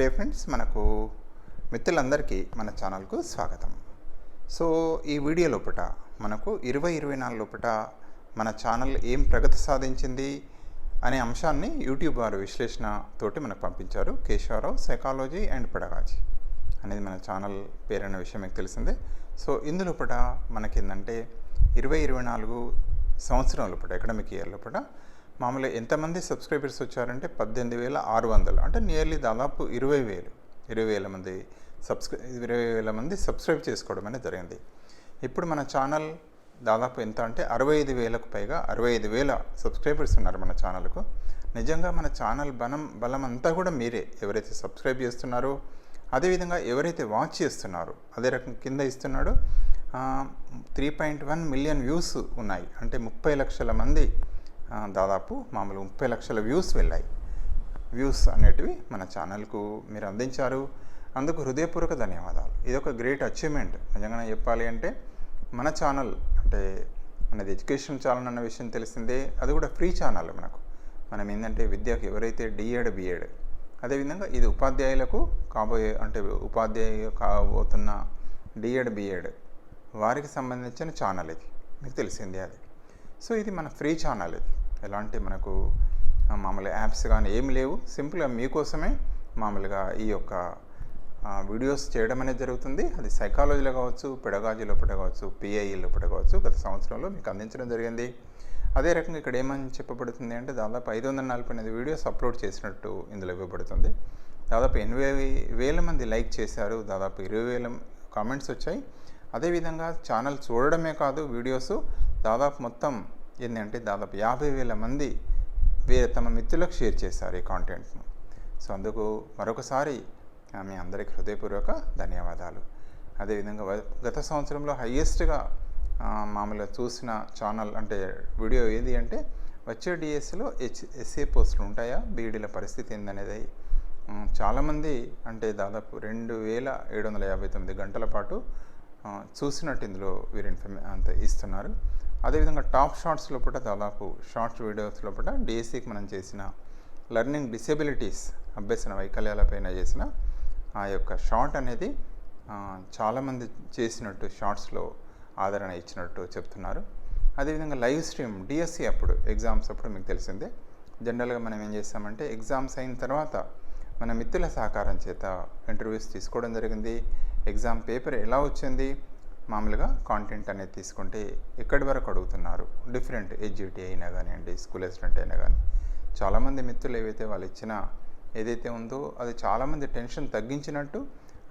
Day friends మనకు మిత్రులందరికీ మన ఛానల్కు స్వాగతం. సో ఈ వీడియో లోపట మనకు ఇరవై ఇరవై నాలుగు లోపట మన ఛానల్ ఏం ప్రగతి సాధించింది అనే అంశాన్ని యూట్యూబ్ వారు విశ్లేషణ తోటి మనకు పంపించారు. కేశవరావు సైకాలజీ అండ్ పెడగాజీ అనేది మన ఛానల్ పేరైన విషయం మీకు తెలిసిందే. సో ఇందులోపట మనకేందంటే ఇరవై ఇరవై నాలుగు సంవత్సరం లోపల ఎకడమిక్ ఇయర్ లోపల మామూలుగా ఎంతమంది సబ్స్క్రైబర్స్ వచ్చారంటే పద్దెనిమిది వేల ఆరు వందలు. అంటే నియర్లీ దాదాపు ఇరవై వేలు. ఇరవై వేల మంది సబ్స్క్రై ఇరవై వేల మంది సబ్స్క్రైబ్ చేసుకోవడం అనేది జరిగింది. ఇప్పుడు మన ఛానల్ దాదాపు ఎంత అంటే అరవై ఐదు వేలకు పైగా అరవై ఐదు వేల సబ్స్క్రైబర్స్ ఉన్నారు మన ఛానల్కు నిజంగా మన ఛానల్ బలం బలం అంతా కూడా మీరే. ఎవరైతే సబ్స్క్రైబ్ చేస్తున్నారో అదేవిధంగా ఎవరైతే వాచ్ చేస్తున్నారో అదే రకం కింద ఇస్తున్నాడో three point one million views ఉన్నాయి. అంటే ముప్పై లక్షల మంది దాదాపు మామూలు ముప్పై లక్షల వ్యూస్ వెళ్ళాయి. వ్యూస్ అనేటివి మన ఛానల్కు మీరు అందించారు. అందుకు హృదయపూర్వక ధన్యవాదాలు. ఇది ఒక గ్రేట్ అచీవ్మెంట్. నిజంగా చెప్పాలి అంటే మన ఛానల్ అంటే మనది ఎడ్యుకేషన్ ఛానల్ అన్న విషయం తెలిసిందే. అది కూడా ఫ్రీ ఛానల్ మనకు. మనం ఏంటంటే విద్యకు ఎవరైతే డిఎడ్ బిఎడ్ అదేవిధంగా ఇది ఉపాధ్యాయులకు కాబోయే అంటే ఉపాధ్యాయు కాబోతున్న డిఎడ్ బిఎడ్ వారికి సంబంధించిన ఛానల్ ఇది. మీకు తెలిసిందే అది. సో ఇది మన ఫ్రీ ఛానల్ ఇది. ఎలాంటి మనకు మామూలు యాప్స్ కానీ ఏమి లేవు. సింపుల్గా మీకోసమే మామూలుగా ఈ యొక్క వీడియోస్ చేయడం అనేది జరుగుతుంది. అది సైకాలజీలో కావచ్చు పెడగాజీ లోపల కావచ్చు పిఐఈ లోపల కావచ్చు గత సంవత్సరంలో మీకు అందించడం జరిగింది. అదే రకంగా ఇక్కడ ఏమని చెప్పబడుతుంది అంటే దాదాపు ఐదు వందల నలభై ఎనిమిది వీడియోస్ అప్లోడ్ చేసినట్టు ఇందులో ఇవ్వబడుతుంది. దాదాపు ఎనభై వేల మంది లైక్ చేశారు. దాదాపు ఇరవై వేల కామెంట్స్ వచ్చాయి. అదేవిధంగా ఛానల్ చూడడమే కాదు వీడియోస్ దాదాపు మొత్తం ఏంటంటే దాదాపు యాభై వేల మంది వేరే తమ మిత్రులకు షేర్ చేశారు ఈ కాంటెంట్ను సో అందుకు మరొకసారి మీ అందరికి హృదయపూర్వక ధన్యవాదాలు. అదేవిధంగా గత సంవత్సరంలో హయ్యెస్ట్గా మామూలుగా చూసిన ఛానల్ అంటే వీడియో ఏది అంటే వచ్చే డిఎస్సిలో హెచ్ ఎస్ఏ పోస్టులు ఉంటాయా? బీఈడీల పరిస్థితి ఏందనేది. చాలామంది అంటే దాదాపు రెండు వేల ఏడు వందల యాభై తొమ్మిది గంటల పాటు చూసినట్టు ఇందులో వీరు ఇన్ఫర్మే అంత ఇస్తున్నారు. అదేవిధంగా టాప్ షార్ట్స్ లోపల దాదాపు షార్ట్స్ వీడియోస్ లోపల డిఎస్సికి మనం చేసిన లెర్నింగ్ డిసేబిలిటీస్ అభ్యసన వైకల్యాలపైన చేసిన ఆ యొక్క షార్ట్ అనేది చాలామంది చేసినట్టు షార్ట్స్లో ఆదరణ ఇచ్చినట్టు చెప్తున్నారు. అదేవిధంగా లైవ్ స్ట్రీమ్ డిఎస్సి అప్పుడు ఎగ్జామ్స్ అప్పుడు మీకు తెలిసిందే. జనరల్గా మనం ఏం చేస్తామంటే ఎగ్జామ్స్ అయిన తర్వాత మన మిత్రుల సహకారం చేత ఇంటర్వ్యూస్ తీసుకోవడం జరిగింది. ఎగ్జామ్ పేపర్ ఎలా వచ్చింది? మామూలుగా కాంటెంట్ అనేది తీసుకుంటే ఎక్కడి వరకు అడుగుతున్నారు? డిఫరెంట్ ఎడ్జిటీ అయినా కానివ్వండి స్కూల్ అసిస్టెంట్ అయినా కానీ చాలామంది మిత్రులు ఏవైతే వాళ్ళు ఇచ్చిన ఏదైతే ఉందో అది చాలామంది టెన్షన్ తగ్గించినట్టు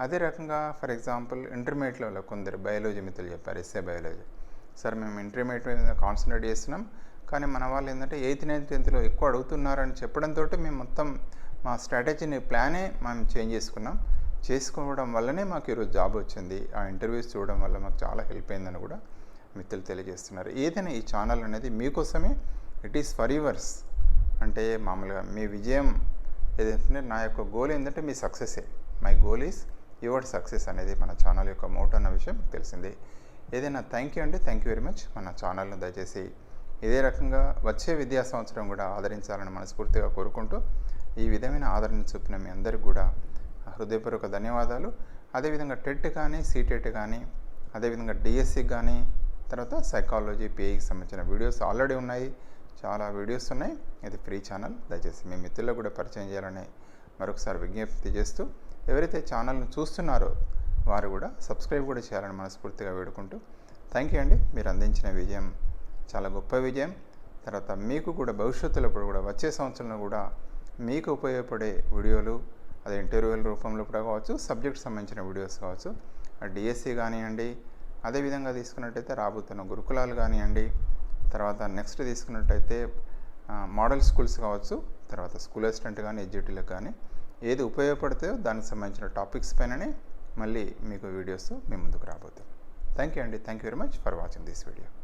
అదే రకంగా ఫర్ ఎగ్జాంపుల్ ఇంటర్మీడియట్లో కొందరు బయాలజీ మిత్రులు చెప్పారు ఎస్ఏ బయాలజీ సార్ మేము ఇంటర్మీడియట్ మీద కాన్సన్ట్రేట్ చేస్తున్నాం కానీ మన వాళ్ళు ఏంటంటే ఎయిత్ నైన్త్ టెన్త్లో ఎక్కువ అడుగుతున్నారని చెప్పడంతో మేము మొత్తం మా స్ట్రాటజీని ప్లానే మేము చేంజ్ చేసుకున్నాం. చేసుకోవడం వల్లనే మాకు ఈరోజు జాబ్ వచ్చింది. ఆ ఇంటర్వ్యూస్ చూడడం వల్ల మాకు చాలా హెల్ప్ అయిందని కూడా మిత్రులు తెలియజేస్తున్నారు. ఏదైనా ఈ ఛానల్ అనేది మీకోసమే? ఇట్ ఈస్ ఫర్ యువర్స్ అంటే మామూలుగా మీ విజయం ఏదంటే నా యొక్క గోల్ ఏంటంటే మీ సక్సెసే my goal is your success అనేది మన ఛానల్ యొక్క మోటో అన్న విషయం తెలిసింది. ఏదైనా థ్యాంక్ యూ అండి. థ్యాంక్ యూ వెరీ మచ్ మన ఛానల్ను దయచేసి ఇదే రకంగా వచ్చే విద్యా సంవత్సరం కూడా ఆదరించాలని మనస్ఫూర్తిగా కోరుకుంటూ ఈ విధమైన ఆదరణ చూపిన మీ అందరికీ కూడా హృదయపూర్వక ధన్యవాదాలు. అదేవిధంగా టెట్ కానీ సీటెట్ కానీ అదేవిధంగా డిఎస్సి కానీ తర్వాత సైకాలజీ పిఐకి సంబంధించిన వీడియోస్ ఆల్రెడీ ఉన్నాయి. చాలా వీడియోస్ ఉన్నాయి. ఇది ఫ్రీ ఛానల్. దయచేసి మీ మిత్రులకు కూడా పరిచయం చేయాలని మరొకసారి విజ్ఞప్తి చేస్తూ ఎవరైతే ఛానల్ను చూస్తున్నారో వారు కూడా సబ్స్క్రైబ్ కూడా చేయాలని మనస్ఫూర్తిగా వేడుకుంటూ థ్యాంక్ యూ అండి. మీరు అందించిన విజయం చాలా గొప్ప విజయం. తర్వాత మీకు కూడా భవిష్యత్తులో కూడా వచ్చే సంవత్సరంలో కూడా మీకు ఉపయోగపడే వీడియోలు అది ఇంటర్వ్యూల రూపంలో కూడా కావచ్చు సబ్జెక్ట్ సంబంధించిన వీడియోస్ కావచ్చు. డిఎస్సి కానివ్వండి అదేవిధంగా తీసుకున్నట్టయితే రాబోతున్న గురుకులాలు కానివ్వండి తర్వాత నెక్స్ట్ తీసుకున్నట్టయితే మోడల్ స్కూల్స్ కావచ్చు తర్వాత స్కూల్ అసిస్టెంట్ కానీ ఎడ్జిటీలకు కానీ ఏది ఉపయోగపడతాయో దానికి సంబంధించిన టాపిక్స్ పైననే మళ్ళీ మీకు వీడియోస్ మీ ముందుకు రాబోతుంది థ్యాంక్ యూ అండి. Thank you very much for watching this video